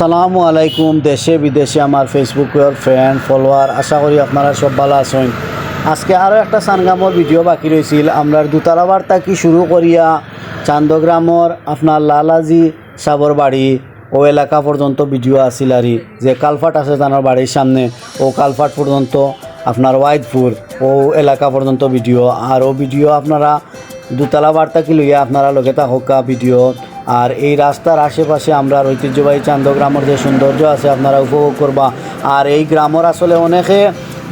আসসালামু আলাইকুম, দেশে বিদেশে আমার ফেসবুকের ফ্রেন্ড ফলোয়ার আশা করি আপনারা সব ভালো আছেন। আজকে আরও একটা সানগামর ভিডিও বাকি রয়েছিল আমরা দুতারা বার্তা কি শুরু করিয়া চান্দগ্রামর আপনার লালাজি সাবর বাড়ি ও এলাকা পর্যন্ত ভিডিও আসিল আরি যে কালফাট আছে তানোর বাড়ির সামনে, ও কালফাট পর্যন্ত আপনার ওয়াইদপুর ও এলাকা পর্যন্ত ভিডিও আর ও ভিডিও আপনারা দুতলা বার্তা কি লইয়া আপনারা লগে থাকা ভিডিও আর এই রাস্তার আশেপাশে আমরা ঐতিহ্যবাহী চান্দগ্রামের যে সৌন্দর্য আছে আপনারা উপভোগ করবা। আর এই গ্রামের আসলে অনেকে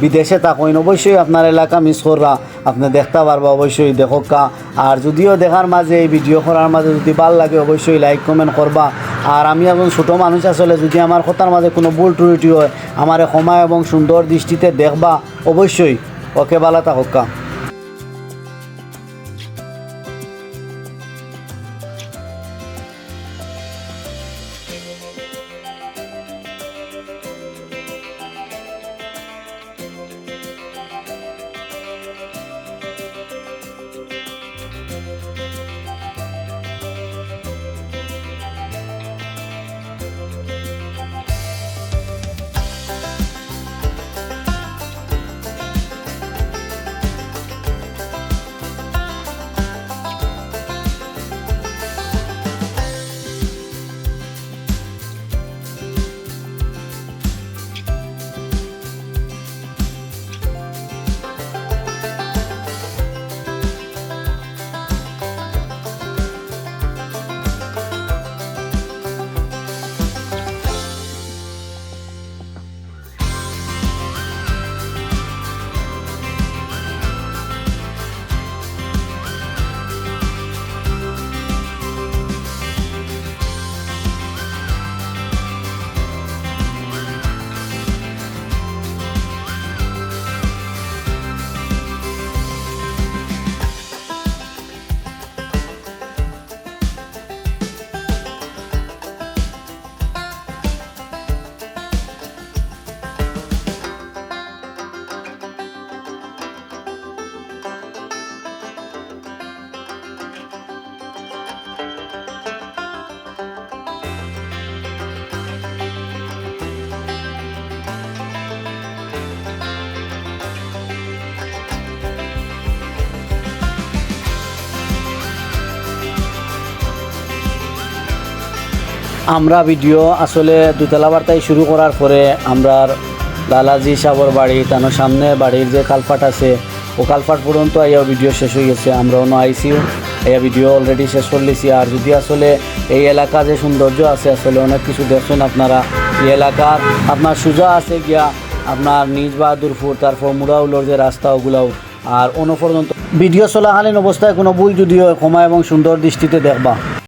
বিদেশে থাকেন, অবশ্যই আপনার এলাকা মিস করবা। আপনি দেখতে পারবা অবশ্যই দেখকা আর যদিও দেখার মাঝে, এই ভিডিও করার মাঝে যদি ভালো লাগে, অবশ্যই লাইক কমেন্ট করবা। আর আমি একজন ছোটো মানুষ আসলে, যদি আমার কথার মাঝে কোনো ভুল ত্রুটি হয়, আমার সময় এবং সুন্দর দৃষ্টিতে দেখবা, অবশ্যই। ওকে, ভালো থাকা আমরা ভিডিও আসলে দুতলা বার্তায় শুরু করার পরে আমরা লালাজি সাবর বাড়ি তার সামনে বাড়ির যে কালপাট আছে, ও কালপাট পর্যন্ত আইয়া ভিডিও শেষ হয়ে গেছে। আমরা অন্য আইসিও এই ভিডিও অলরেডি শেষ করলেছি আর যদি আসলে এই এলাকা যে সৌন্দর্য আছে, আসলে অনেক কিছু দেখছেন আপনারা। এই এলাকার আপনার সুজা আছে গিয়া, আপনার নিজ বাহাদুরপুর তারপর মুড়াউলোর যে রাস্তা, ওগুলাও। আর অন্য পর্যন্ত ভিডিও চলাকালীন অবস্থায় কোনো ভুল যদিও ক্ষমা এবং সুন্দর দৃষ্টিতে দেখবা।